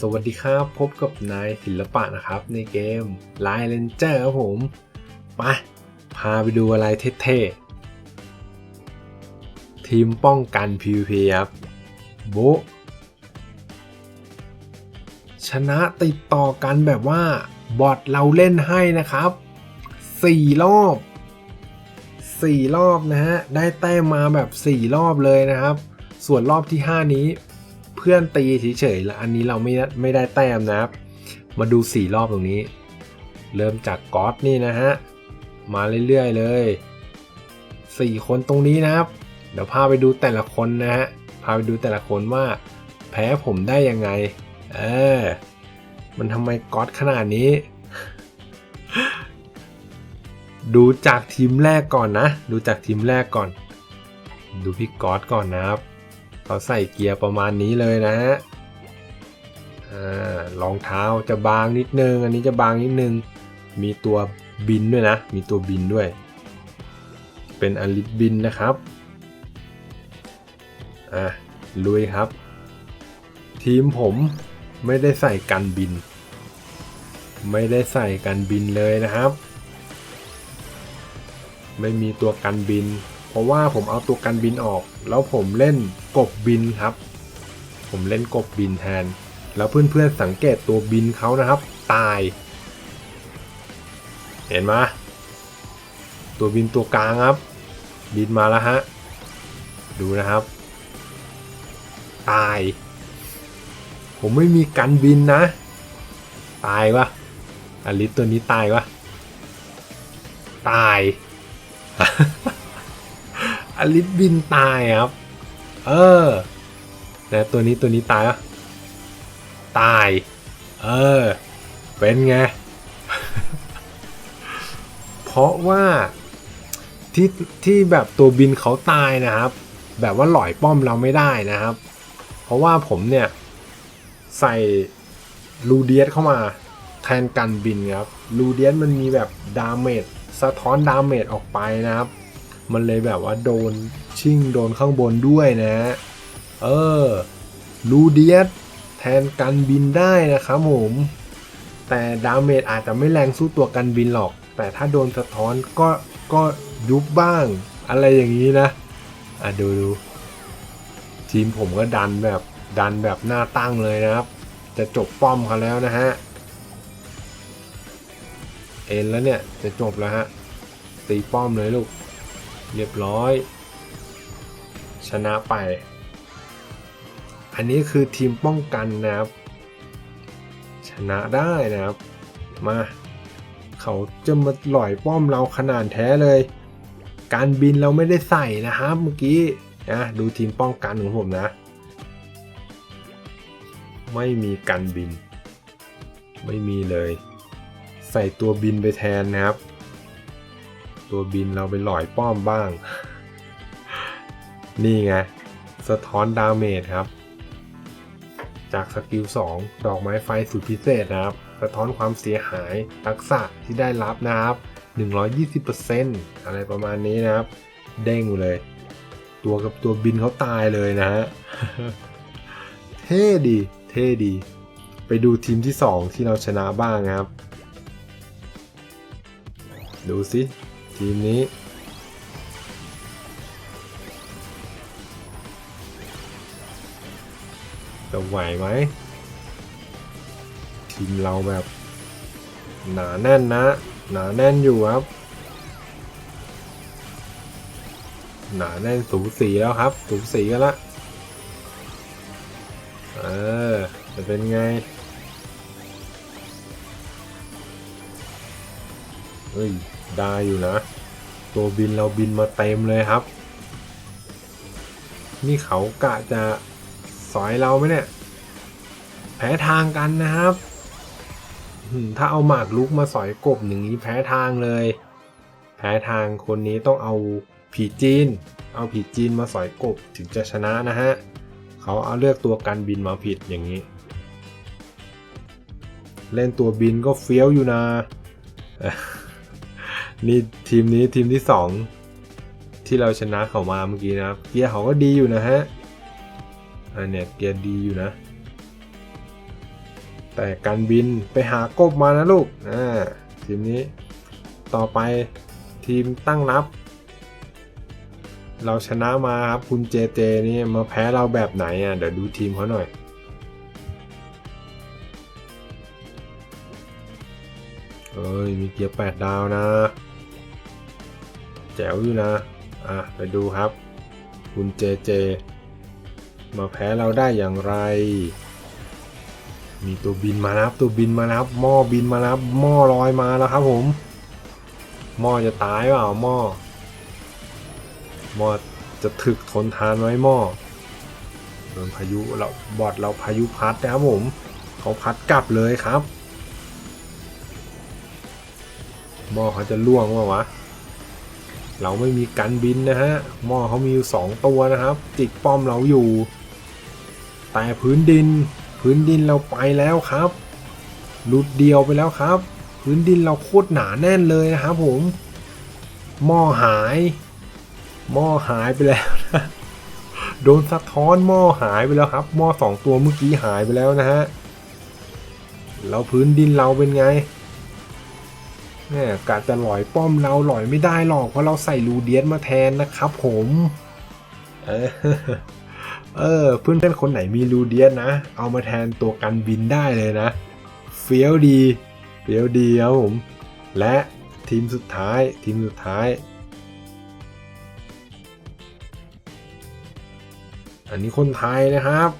สวัสดีครับ พบกับนายศิลปะนะครับ ในเกม l i เ e นเจอร์ครับผมไปพาไปดูอะไรเท่ๆ ทีมป้องกัน PVP ครับโบชนะติดต่อกันแบบว่า บอทเราเล่นให้นะครับ 4 รอบ 4 รอบนะฮะ ได้แต้มมาแบบ 4 รอบเลยนะครับ ส่วนรอบที่ 5 นี้ เพื่อนตีเฉยๆแล้วอันนี้เราไม่ไม่ได้แต้มนะครับ มาดู 4 รอบตรงนี้ เริ่มจากก๊อตนี่นะฮะ มาเรื่อยๆเลย 4 คนตรงนี้นะครับ เดี๋ยวพาไปดูแต่ละคนนะฮะ พาไปดูแต่ละคนว่า แพ้ผมได้ยังไง เออ มันทำไมก๊อตขนาดนี้ ดูจากทีมแรกก่อนนะ ดูจากทีมแรกก่อน ดูพี่ก๊อตก่อนนะครับ เขาใส่เกียร์ประมาณนี้เลยนะฮะรองเท้าจะบางนิดนึง อันนี้จะบางนิดนึง มีตัวบินด้วยนะ มีตัวบินด้วย เป็นอลิบินนะครับ อะลุยครับ ทีมผมไม่ได้ใส่กันบิน ไม่ได้ใส่กันบินเลยนะครับ ไม่มีตัวกันบิน ราะว่าผมเอาตัวกันบินออก แล้วผมเล่นกบบินครับ ผมเล่นกบบินแทน แล้วเพื่อนๆสังเกตตัวบินเขานะครับ ตาย เห็นไหมตัวบินตัวกลางครับ บินมาแล้วฮะ ดูนะครับ ตาย ผมไม่มีกันบินนะ ตายวะอลิสตัวนี้ตายวะตาย อลิสบินตายครับ เออแต่ตัวนี้ตัวนี้ตายวะตาย เออ เป็นไง เพราะว่าที่ที่แบบตัวบินเขาตายนะครับ แบบว่าหลอยป้อมเราไม่ได้นะครับ เพราะว่าผมเนี่ยใส่ลูเดียสเข้ามาแทนกันบินครับลูเดียสมันมีแบบดาเมจสะท้อนดาเมจออกไปนะครับ มันเลยแบบว่าโดนชิ่งโดนข้างบนด้วยนะ เออลูเดียสแทนกันบินได้นะครับผม แต่ดาเมจอาจจะไม่แรงสู้ตัวกันบินหรอก แต่ถ้าโดนสะท้อนก็ก็ยุบบ้าง อะไรอย่างนี้นะ อะดูดูทีมผมก็ดันแบบดันแบบหน้าตั้งเลยนะครับ จะจบป้อมเขาแล้วนะฮะ เอ็นแล้วเนี่ยจะจบแล้วฮะ ตีป้อมเลยลูก เรียบร้อย ชนะไป อันนี้คือทีมป้องกันนะครับ ชนะได้นะครับ มา เขาจะมาหล่อยป้อมเราขนาดแท้เลย การบินเราไม่ได้ใส่นะครับเมื่อกี้นะดูทีมป้องกันของผมนะ ไม่มีกันบิน ไม่มีเลย ใส่ตัวบินไปแทนนะครับ ตัวบินเราไปหล่อยป้อมบ้าง นี่ไง สะท้อนดาเมจครับ จากสกิล 2 ดอกไม้ไฟสุดพิเศษนะครับ สะท้อนความเสียหายทักษะที่ได้รับนะครับ 120%อะไรประมาณนี้นะครับ เด้งเลย ตัวกับตัวบินเขาตายเลยนะฮะ เท่ดี เท่ดี ไปดูทีมที่ 2 ที่เราชนะบ้างครับดูสิ ทีมนี้ จะไหวไหม ทีมเราแบบ หนาแน่นนะ หนาแน่นอยู่ครับ หนาแน่นสูสีแล้วครับ สูสีกันละเออจะเป็นไงเฮ้ย ได้อยู่นะ ตัวบินเราบินมาเต็มเลยครับ นี่เขากะจะสอยเราไหมเนี่ย แพ้ทางกันนะครับ ถ้าเอาหมากลุกมาสอยกบอย่างนี้แพ้ทางเลย แพ้ทางคนนี้ต้องเอาผีจีน เอาผีจีนมาสอยกบถึงจะชนะนะฮะ เขาเอาเลือกตัวกันบินมาผิดอย่างนี้ เล่นตัวบินก็เฟี้ยวอยู่นะ นี่ทีมนี้ทีมที่สองที่เราชนะเขามาเมื่อกี้นะครับ เกียร์เขาก็ดีอยู่นะฮะอันเนี้ยเกียร์ดีอยู่นะ แต่การบินไปหากบมานะลูกอ่าทีมนี้ต่อไปทีมตั้งรับ เราชนะมาครับคุณเจเจนี่มาแพ้เราแบบไหนอะเดี๋ยวดูทีมเขาหน่อยเอ้ยมีเกียร์แปดดาวนะ แจ๋วอยู่นะ อะ ไปดูครับ คุณเจเจ มาแพ้เราได้อย่างไร มีตัวบินมานะครับ ตัวบินมานะครับ หม้อบินมานะครับ หม้อลอยมาแล้วครับผม หม้อจะตายเปล่าหม้อ หม้อจะถึกทนทานไหมหม้อโดนพายุเราบอดเราพายุพัดนะครับผม เขาพัดกลับเลยครับหม้อเขาจะล่วงวะวะ เราไม่มีกันบินนะฮะหม้อเขามีอยู่สองตัวนะครับ จิกป้อมเราอยู่ แต่พื้นดิน พื้นดินเราไปแล้วครับหลุดเดียวไปแล้วครับ พื้นดินเราโคตรหนาแน่นเลยนะครับผม หม้อหาย หม้อหายไปแล้วนะโดนสะท้อนหม้อหายไปแล้วครับ หม้อสองตัวเมื่อกี้หายไปแล้วนะฮะแล้วพื้นดินเราเป็นไง เนี่ยกาจะหลอยป้อมเราหลอยไม่ได้หรอก เพราะเราใส่รูเดียสมาแทนนะครับผม เออเออเพื่อนๆคนไหนมีรูเดียสนะ เอามาแทนตัวกันบินได้เลยนะ เฟี้ยวดี เฟี้ยวดีครับผม และทีมสุดท้ายทีมสุดท้าย อันนี้คนไทยนะครับ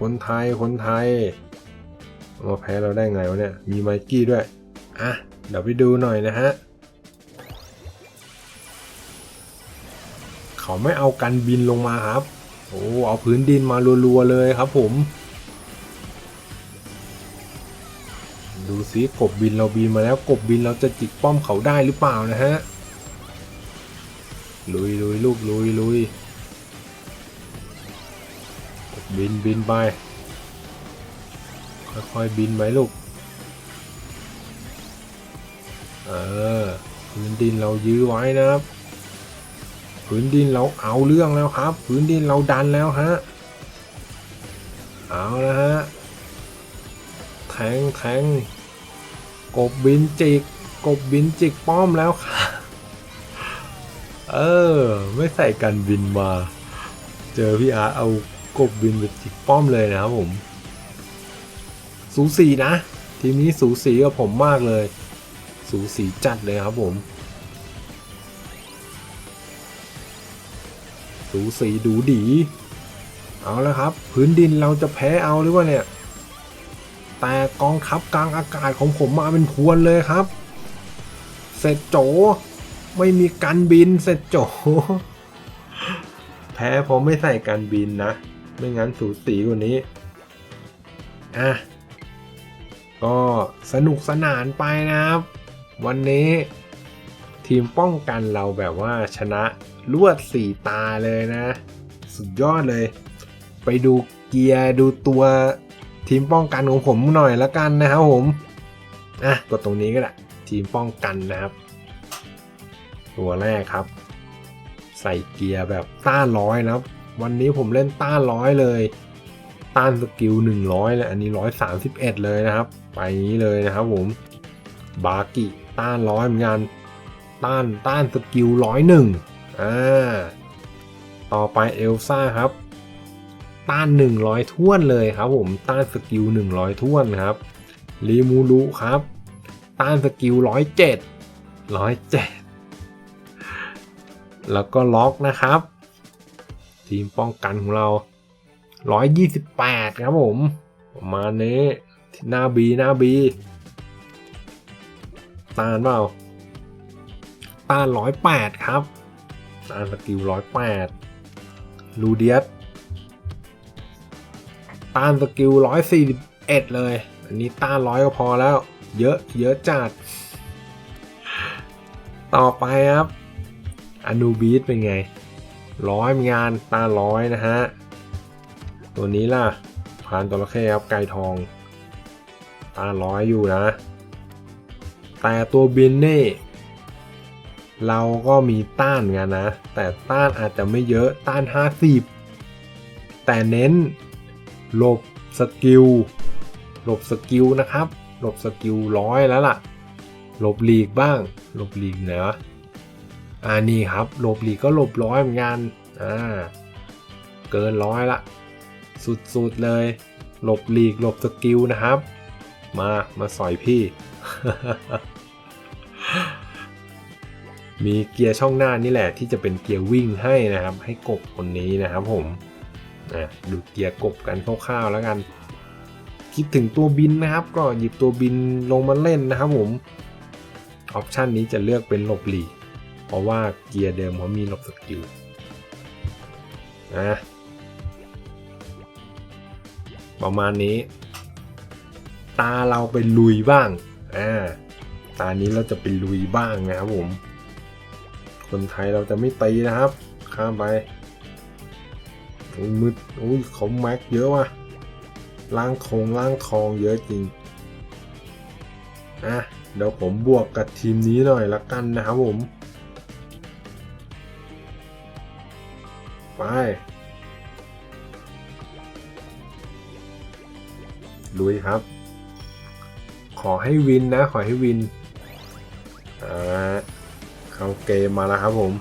คนไทยคนไทยมาแพ้เราได้ไงวะเนี่ย มีไมกี้ด้วย อะ เดี๋ยวไปดูหน่อยนะฮะ เขาไม่เอากันบินลงมาครับ โอ้เอาพื้นดินมารัวๆเลยครับผม ดูซิกบบินเราบินมาแล้วกบบินเราจะจิกป้อมเขาได้หรือเปล่านะฮะ ลุยลุยลูกลุยลุยบินบินไป ค่อยๆบินไปลูก เออพื้นดินเรายื้อไว้นะครับพื้นดินเราเอาเรื่องแล้วครับ พื้นดินเราดันแล้วฮะเอาแล้วฮะแทงแทงกบบินจิก กบบินจิกป้อมแล้วค่ะ เออ ไม่ใส่กันบินมา เจอพี่อาร์เอากบบินไปจิกป้อมเลยนะครับผม สูสีนะ ทีมนี้สูสีกับผมมากเลย สูสีจัดเลยครับผม สูสีดูดี เอาแล้วครับ พื้นดินเราจะแพ้เอาหรือว่าเนี่ย แต่กองทัพกลางอากาศของผมมาเป็นพวนเลยครับ เสร็จโจ ไม่มีการบินเสร็จโจ แพ้เพราะไม่ใส่การบินนะ ไม่งั้นสูสีกว่านี้ อะก็สนุกสนานไปนะครับ วันนี้ทีมป้องกันเราแบบว่าชนะรวดสี่ตาเลยนะ สุดยอดเลย ไปดูเกียร์ดูตัวทีมป้องกันของผมหน่อยละกันนะครับผมอะกดตรงนี้ก็ได้ทีมป้องกันนะครับ ตัวแรกครับ ใส่เกียร์แบบต้านร้อยนะครับ วันนี้ผมเล่นต้านร้อยเลย ต้านสกิล100เลยอันนี้ 131 เลยนะครับ ไปนี้เลยนะครับผม บากิต้านร้อยเหมือนกันต้านต้านสกิลร้อยหนึ่งอ่าต่อไปเอลซ่าครับ ต้าน 100ท้วนเลยครับผมต้านสกิล100ท้วนครับรีมูรุครับ ต้านสกิล107 107 แล้วก็ล็อกนะครับ ทีมป้องกันของเรา 128 ครับผม ประมาณนี้หน้าบีหน้าบี ต้านเปล่าต้าน108ครับต้านสกิล108ลูเดียสต้านสกิล141เอ็ดเลย อันนี้ต้านร้อยก็พอแล้ว เยอะเยอะจัด ต่อไปครับอนูบีสเป็นไงร้อยงานตาร้อยนะฮะ ตัวนี้ล่ะพานตัวละเข้ครับไก่ทอง ตาร้อยอยู่นะ แต่ตัวบินนี่เราก็มีต้านกันนะ แต่ต้านอาจจะไม่เยอะต้าน 50 แต่เน้นหลบสกิลหลบสกิลนะครับ หลบสกิลร้อยแล้วล่ะ หลบหลีกบ้าง หลบหลีกไหนวะอ่านี่ครับหลบหลีกก็หลบร้อยเหมือนกันอ่าเกินร้อยละสุดๆเลย หลบหลีกหลบสกิลนะครับ มามาสอยพี่ มีเกียร์ช่องหน้านี่แหละที่จะเป็นเกียร์วิ่งให้นะครับ ให้กบคนนี้นะครับผมอะดูเกียร์กบกันคร่าวๆแล้วกัน คิดถึงตัวบินนะครับ ก็หยิบตัวบินลงมาเล่นนะครับผมออปชันนี้จะเลือกเป็นหลบหลีกเพราะว่าเกียร์เดิมเขามีหลบสกิลนะประมาณนี้ ตาเราไปลุยบ้างอ่าตานี้เราจะไปลุยบ้างนะครับผม คนไทยเราจะไม่ตีนะครับ ข้ามไปอุ๊ยมืดอุ้ยเขาแม็กเยอะว่ะล่างทงล่างทองเยอะจริงอะเดี๋ยวผมบวกกับทีมนี้หน่อยละกันนะครับผม ไป ลุยครับ ขอให้วินนะ ขอให้วิน อ่า เข้าเกมมาแล้วครับผม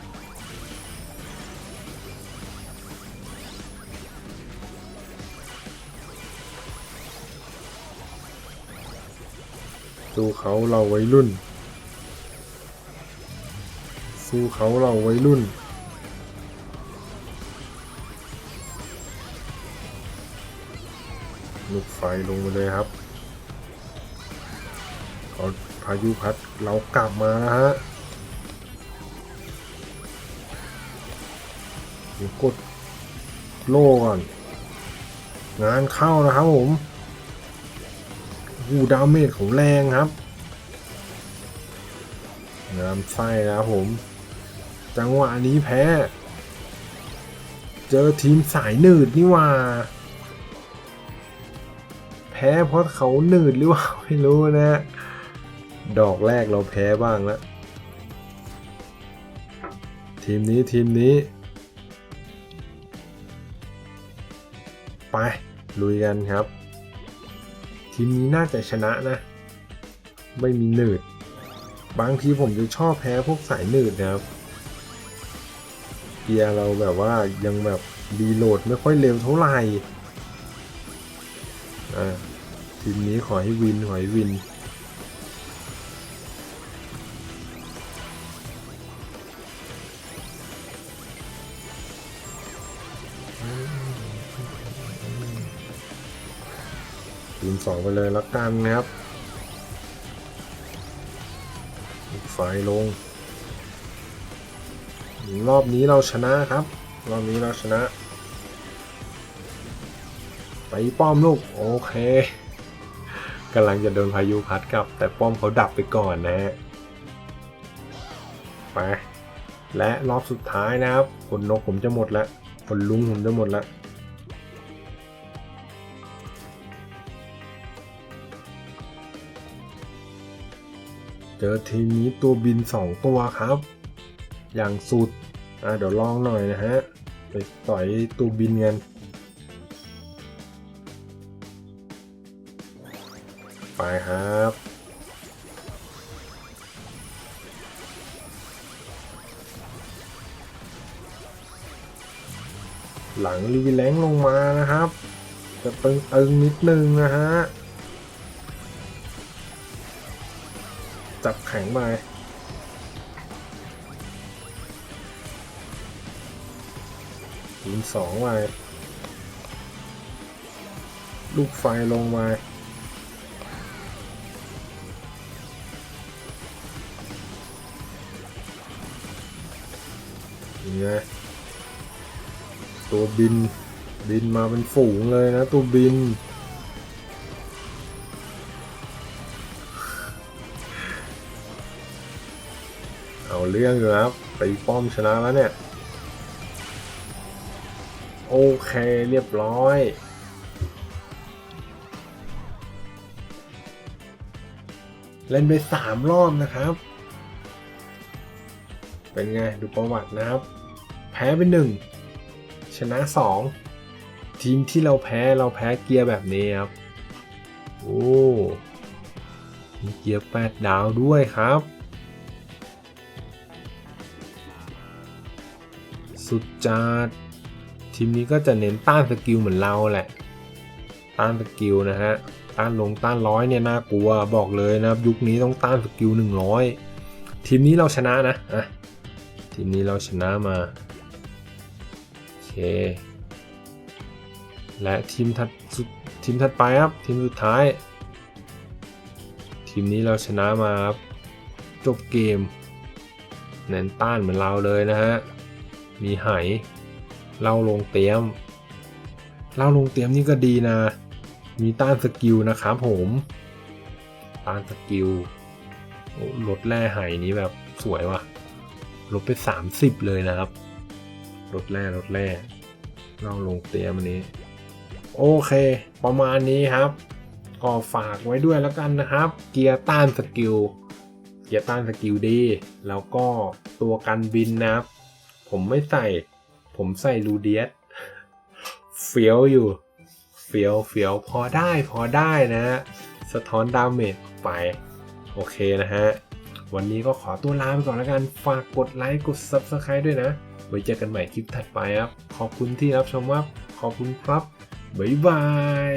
สู้เขาเราวัยรุ่น สู้เขาเราวัยรุ่น ลูกไฟลงมาเลยครับเอพายุพัดเรากลับมานะฮะ เดี๋ยวกดโล่ก่อน งานเข้านะครับผมหูดาเมจของแรงครับงามไส้นะครับผม จังหวะนี้แพ้ เจอทีมสายหนืดนี่ว่า แพ้เพราะเขาหนืดหรือเปล่าไม่รู้นะ ดอกแรกเราแพ้บ้างแล้วทีมนี้ทีมนี้ ไปลุยกันครับ ทีมนี้น่าจะชนะนะ ไม่มีหนืด บางทีผมจะชอบแพ้พวกสายหนืดนะครับเกียร์เราแบบว่ายังแบบรีโหลดไม่ค่อยเร็วเท่าไหร่ทีมนี้ขอให้วิน ขอให้วิน ทีมสองไปเลยละกันนะครับไฟลง รอบนี้เราชนะครับ รอบนี้เราชนะ ไปป้อมลูก โอเคกำลังจะโดนพายุพัดกลับ แต่ป้อมเขาดับไปก่อนนะฮะไปและรอบสุดท้ายนะครับผลนกผมจะหมดล้วผลลุงผมจะหมดล้ว เจอทีมนี้ตัวบิน 2 ตัวครับ อย่างสุดอะเดี๋ยวลองหน่อยนะฮะ ไปต่อยตัวบินกันไปครับหลังรีแลงลงมานะครับ จะตึงๆนิดนึงนะฮะ จับแข็งไปทีมสองไปลูกไฟลงมาอย่ไงตัวบินบินมาเป็นฝูงเลยนะ ตัวบิน เรื่องอยู่ครับตีป้อมชนะแล้วเนี่ย โอเคเรียบร้อยเล่นไปสามรอบนะครับ เป็นไงดูประวัตินะครับ แพ้ไปหนึ่งชนะสองทีมที่เราแพ้เราแพ้เกียร์แบบนี้ครับ โอ้มีเกียร์แปดดาวด้วยครับ สุดจัดทีมนี้ก็จะเน้นต้านสกิลเหมือนเราแหละ ต้านสกิลนะฮะ ต้านลงต้านร้อยเนี่ยน่ากลัวบอกเลยนะครับยุคนี้ต้องต้านสกิล100 ทีมนี้เราชนะนะอะทีมนี้เราชนะมาโอเคและทีมถัดสุดทีมถัดไปครับทีมสุดท้าย ทีมนี้เราชนะมาครับจบเกมเน้นต้านเหมือนเราเลยนะฮะ มีไหเล่าลงเตรียมเล่าลงเตรียมนี่ก็ดีนะ มีต้านสกิลนะครับผมต้านสกิลลดแร่ไหนี้แบบสวยว่ะลดไป 30 เลยนะครับลดแร่ลดแร่เล่าลงเตรียมอันนี้ โอเค ประมาณนี้ครับก็ฝากไว้ด้วยแล้วกันนะครับ เกียร์ต้านสกิลเกียร์ต้านสกิลดี แล้วก็ตัวกันบินนะครับ ผมไม่ใส่ ผมใส่ลูเดียสเฟี้ยวอยู่ เฟี้ยวเฟี้ยวพอได้พอได้นะฮะ สะท้อนดาเมจไป โอเคนะฮะ วันนี้ก็ขอตัวลาไปก่อนแล้วกัน ฝากกดไลค์กด Subscribe ด้วยนะ ไว้เจอกันใหม่คลิปถัดไปครับ ขอบคุณที่รับชมครับ ขอบคุณครับ บ๊ายบาย